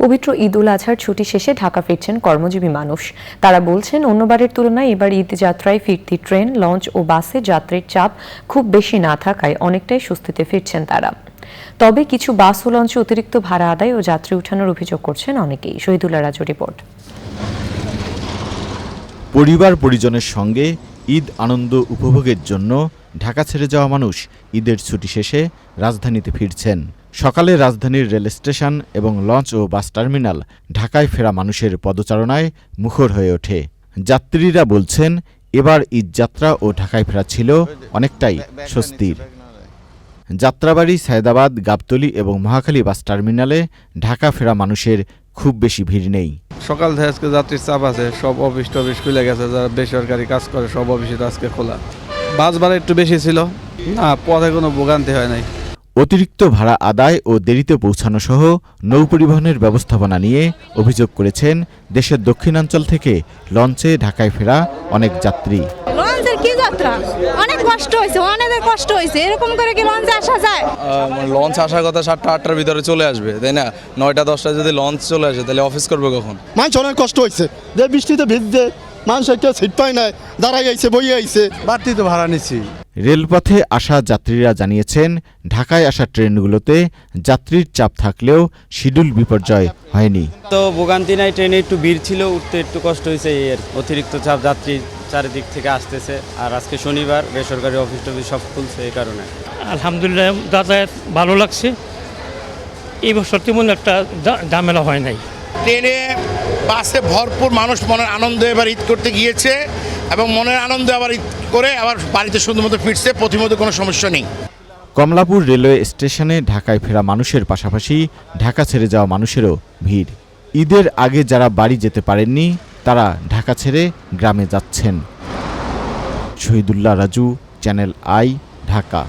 পবিত্র ঈদ উল আজহার ছুটি শেষে ঢাকা ফিরছেন কর্মজীবী মানুষ। তারা বলছেন, অন্যবারের তুলনায় এবার ঈদ যাত্রায় ফিরতি ট্রেন, লঞ্চ ও বাসে যাত্রীর চাপ খুব বেশি না থাকায় অনেকটাই স্বস্তিতে ফিরছেন তারা। তবে কিছু বাস ও লঞ্চে অতিরিক্ত ভাড়া আদায় ও যাত্রী উঠানোর অভিযোগ করছেন অনেকেই। শহীদুল্লাহ রাজু রিপোর্ট। পরিবার পরিজনের সঙ্গে ঈদ আনন্দ উপভোগের জন্য ঢাকা ছেড়ে যাওয়া মানুষ ঈদের ছুটি শেষে রাজধানীতে ফিরছেন। সকালে রাজধানীর রেল স্টেশন এবং লঞ্চ ও বাস টার্মিনাল ঢাকায় ফেরা মানুষের পদচারণায় মুখর হয়ে ওঠে। যাত্রীরা বলছেন, এবার ঈদযাত্রা ও ঢাকায় ফেরা ছিল অনেকটাই স্বস্তির। যাত্রাবাড়ি, সায়দাবাদ, গাবতলী এবং মহাখালী বাস টার্মিনালে ঢাকা ফেরা মানুষের খুব বেশি ভিড় নেই। সকাল থেকে আজকে যাত্রীর চাপ আছে, সব অফিস টফিস খুলে গেছে, যারা বেসরকারি কাজ করে সব অফিসে আজকে খোলা। বাস ভাড়া একটু বেশি ছিল। না, পথে কোনো ভোগান্তি হয় নাই। অতিরিক্ত ভাড়া আদায় ও দেরিতে পৌঁছানো সহ নৌ পরিবহনের ব্যবস্থাপনা নিয়ে অভিযোগ করেছেন দেশের দক্ষিণাঞ্চল থেকে লঞ্চে ঢাকায় ফেরা অনেক যাত্রী। লঞ্চের কি যাত্রা? অনেক কষ্ট হয়েছে অনেকের কষ্ট হয়েছে। এরকম করে কি লঞ্চে আসা যায়? আহ, লঞ্চ আসার কথা সাতটা আটটার ভিতরে চলে আসবে তাই না? নয়টা দশটায় যদি লঞ্চ চলে আসে তাহলে অফিস করবে কখন? মানুষ অনেক কষ্ট হয়েছে। যে বৃষ্টিতে ভিজছে মানুষ একটা সিট পায় নাই দাঁড়াই আইছে বই আইছে। বাড়তি তো ভাড়া নিচ্ছি। রেলপথে আসা যাত্রীরা জানিয়েছেন ঢাকায় আসা ট্রেনগুলোতে যাত্রীর চাপ থাকলেও শিডিউল বিপর্যয় হয়নি। তো ভোগান্তি নাই ট্রেনে একটু ভিড় ছিল উঠতে একটু কষ্ট হয়েছে এর অতিরিক্ত চাপ যাত্রী চারিদিক থেকে আসতেছে আর আজকে শনিবার বেসরকারি অফিস টফিস সব খুলছে এই কারণে। আলহামদুলিল্লাহ যাতায়াত ভালো লাগছে। এই বছর তেমন একটা ঝামেলা হয় নাই। ট্রেনে বাসে ভরপুর মানুষ মনের আনন্দ এবার ঈদ করতে গিয়েছে। এবং মনের আনন্দ আবার করে আবার বাড়িতে সুন্দর মতো ফিরছে প্রতিমতো কোনো সমস্যা নেই। কমলাপুর রেলওয়ে স্টেশনে ঢাকায় ফেরা মানুষের পাশাপাশি ঢাকা ছেড়ে যাওয়া মানুষেরও ভিড়। ঈদের আগে যারা বাড়ি যেতে পারেননি, তারা ঢাকা ছেড়ে গ্রামে যাচ্ছেন। Shahidullah Raju, channel I, Dhaka.